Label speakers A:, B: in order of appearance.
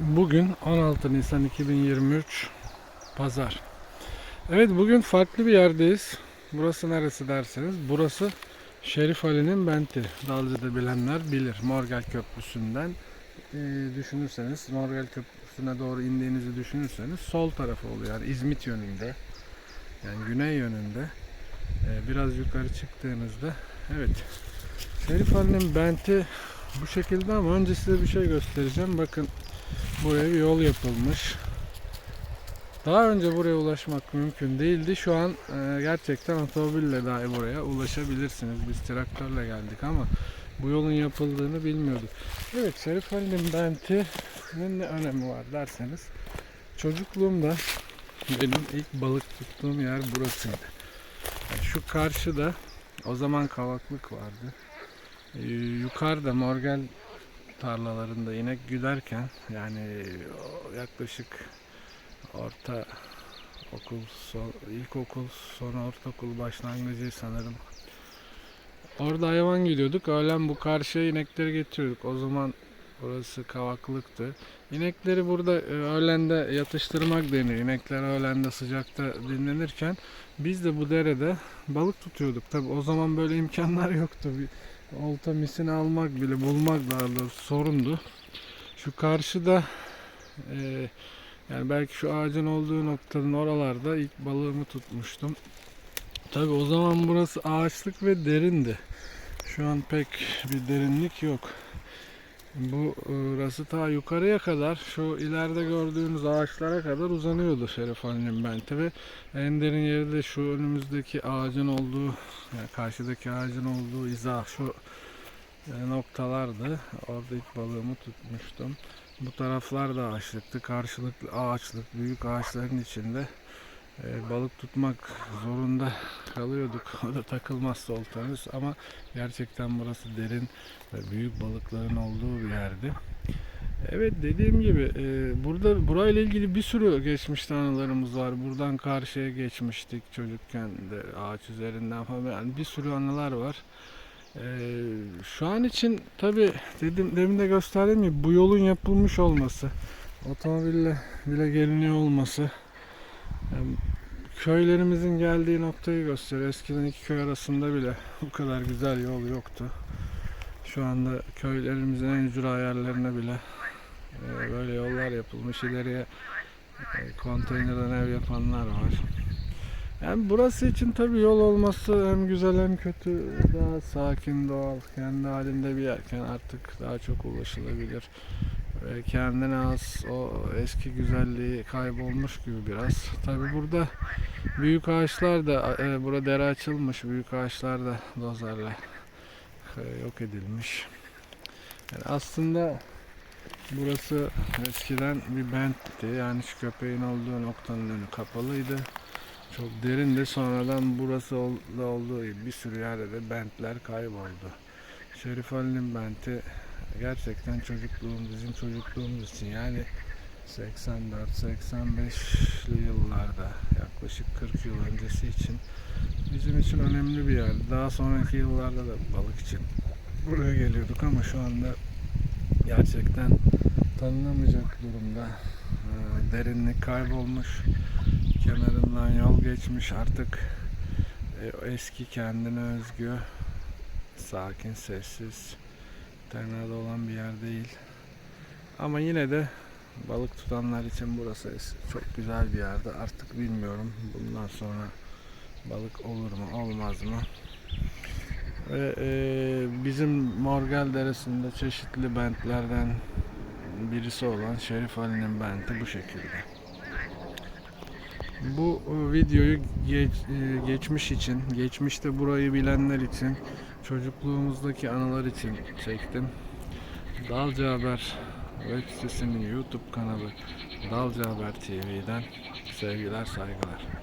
A: Bugün 16 Nisan 2023 Pazar. Evet bugün farklı bir yerdeyiz. Burası neresi derseniz burası Şerif Ali'nin benti. Dalcı'da bilenler bilir. Morgel Köprüsü'nden e, düşünürseniz Morgel Köprüsü'ne doğru indiğinizi düşünürseniz sol tarafı oluyor. Yani İzmit yönünde. Yani güney yönünde. E, biraz yukarı çıktığınızda evet Şerif Ali'nin benti bu şekilde ama önce size bir şey göstereceğim. Bakın buraya bir yol yapılmış. Daha önce buraya ulaşmak mümkün değildi. Şu an e, gerçekten otomobille dahi buraya ulaşabilirsiniz. Biz traktörle geldik ama bu yolun yapıldığını bilmiyorduk. Evet Şerif Ali'nin bentinin ne önemi var derseniz çocukluğumda benim ilk balık tuttuğum yer burasıydı. Yani şu karşıda o zaman kavaklık vardı. Ee, yukarıda Morgel tarlalarında inek güderken yani yaklaşık orta okul son, ilkokul sonra ortaokul başlangıcı sanırım. Orada hayvan gidiyorduk. Öğlen bu karşıya inekleri getiriyorduk. O zaman burası kavaklıktı. İnekleri burada e, öğlende yatıştırmak deniyor. İnekler öğlende sıcakta dinlenirken biz de bu derede balık tutuyorduk. Tabi o zaman böyle imkanlar yoktu. Bir olta misini almak bile bulmak daha doğrusu sorundu. Şu karşıda e, yani belki şu ağacın olduğu noktanın oralarda ilk balığımı tutmuştum. Tabi o zaman burası ağaçlık ve derindi. Şu an pek bir derinlik yok. Bu e, burası ta yukarıya kadar şu ileride gördüğünüz ağaçlara kadar uzanıyordu Şeref Ali'nin benti ve en derin yeri de şu önümüzdeki ağacın olduğu yani karşıdaki ağacın olduğu izah şu e, noktalardı. Orada ilk balığımı tutmuştum. Bu taraflar da ağaçlıktı. Karşılıklı ağaçlık, büyük ağaçların içinde e, balık tutmak zorunda kalıyorduk. O da takılmazsa oltanız ama gerçekten burası derin ve büyük balıkların olduğu bir yerdi. Evet dediğim gibi e, burada burayla ilgili bir sürü geçmişte anılarımız var. Buradan karşıya geçmiştik çocukken de ağaç üzerinden falan yani bir sürü anılar var. E, şu an için tabi dedim demin de gösterdiğim gibi bu yolun yapılmış olması, otomobille bile geliniyor olması köylerimizin geldiği noktayı gösteriyor. Eskiden iki köy arasında bile bu kadar güzel yol yoktu. Şu anda köylerimizin en ücra yerlerine bile e, böyle yollar yapılmış. İleriye e, konteynerden ev yapanlar var. Yani burası için tabi yol olması hem güzel hem kötü. Daha sakin, doğal, kendi halinde bir yerken artık daha çok ulaşılabilir. Ve kendine az o eski güzelliği kaybolmuş gibi biraz. Tabi burada büyük ağaçlar da, e, burada dere açılmış. Büyük ağaçlar da dozerle e, yok edilmiş. Yani aslında burası eskiden bir bentti. Yani şu köpeğin olduğu noktanın önü kapalıydı. Çok derindi. Sonradan burası da olduğu gibi bir sürü yerde de bentler kayboldu. Şerif Ali'nin benti gerçekten çocukluğum, bizim çocukluğumuz için yani 84-85'li yıllarda yaklaşık 40 yıl öncesi için bizim için önemli bir yer. Daha sonraki yıllarda da balık için buraya geliyorduk ama şu anda gerçekten tanınamayacak durumda. Ee, Derinlik kaybolmuş. Kenarından yol geçmiş artık e, eski kendine özgü sakin, sessiz tenhada olan bir yer değil. Ama yine de balık tutanlar için burası çok güzel bir yerde. Artık bilmiyorum bundan sonra balık olur mu olmaz mı? Ve e, bizim Morgel Deresi'nde çeşitli bentlerden birisi olan Şerif Ali'nin benti bu şekilde. Bu e, videoyu geç, e, geçmiş için, geçmişte burayı bilenler için, çocukluğumuzdaki anılar için çektim. Dalca Haber web sitesinin YouTube kanalı Dalca Haber TV'den sevgiler saygılar.